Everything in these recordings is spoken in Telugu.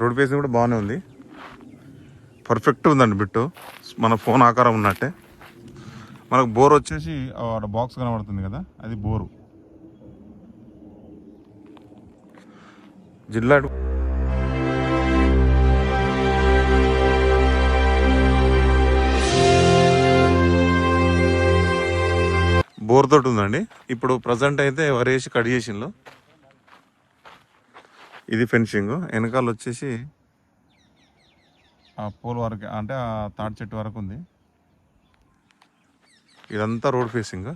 రోడ్ ఫేసింగ్ కూడా బాగానే ఉంది. పర్ఫెక్ట్ ఉందండి బిట్టు. మన ఫోన్ ఆకారం ఉన్నట్టే. మనకు బోర్ వచ్చేసి బాక్స్ కనబడుతుంది కదా అది బోరు. జిల్లా బోర్ తోటి ఉందండి. ఇప్పుడు ప్రజెంట్ అయితే వరేసి కట్ చేసిండ్రు ఇది ఫెన్సింగ్. వెనకాల వచ్చేసి ఆ పోల్ వరకు అంటే ఆ తాటి చెట్టు వరకు ఉంది. ఇదంతా రోడ్ ఫేసింగ్.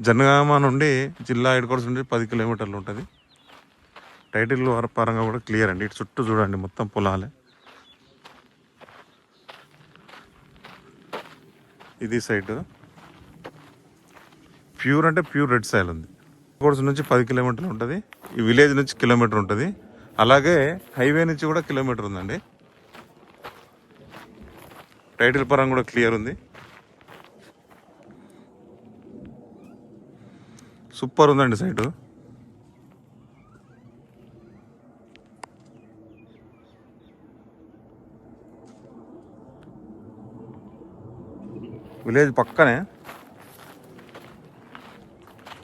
జనగామ నుండి జిల్లా హెడ్ క్వార్టర్స్ నుండి పది కిలోమీటర్లు ఉంటుంది. టైటిల్ పరంగా కూడా క్లియర్ అండి. ఇటు చుట్టూ చూడండి మొత్తం పొలాలే. ఇది సైడ్. ప్యూర్ అంటే ప్యూర్ రెడ్ సాయిల్ ఉంది. కోర్స్ నుంచి పది కిలోమీటర్లు ఉంటుంది. ఈ విలేజ్ నుంచి కిలోమీటర్ ఉంటుంది. అలాగే హైవే నుంచి కూడా కిలోమీటర్ ఉందండి. టైటిల్ పరం కూడా క్లియర్ ఉంది. సూపర్ ఉందండి సైటు. విలేజ్ పక్కనే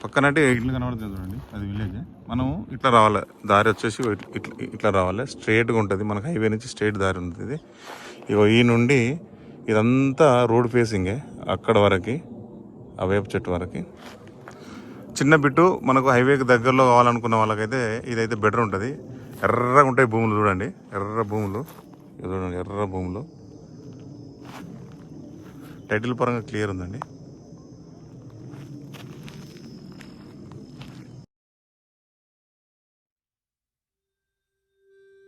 పక్కనంటే ఇల్లు కనబడుతుంది చూడండి. అది విలేజ్ మనం ఇట్లా రావాలి. దారి వచ్చేసి ఇట్లా ఇట్లా రావాలి. స్ట్రైట్గా ఉంటుంది. మనకు హైవే నుంచి స్ట్రైట్ దారి ఉంటుంది ఇగో ఈ నుండి ఇదంతా రోడ్ ఫేసింగే అక్కడ వరకు ఆ వేప చెట్టు వరకు. చిన్న బిట్టు మనకు హైవేకి దగ్గరలో కావాలనుకున్న వాళ్ళకైతే ఇదైతే బెటర్ ఉంటుంది. ఎర్రగా ఉంటాయి భూములు చూడండి. ఎర్ర భూములు. చూడండి ఎర్ర భూములు. టైటిల్ పరంగా క్లియర్ ఉందండి.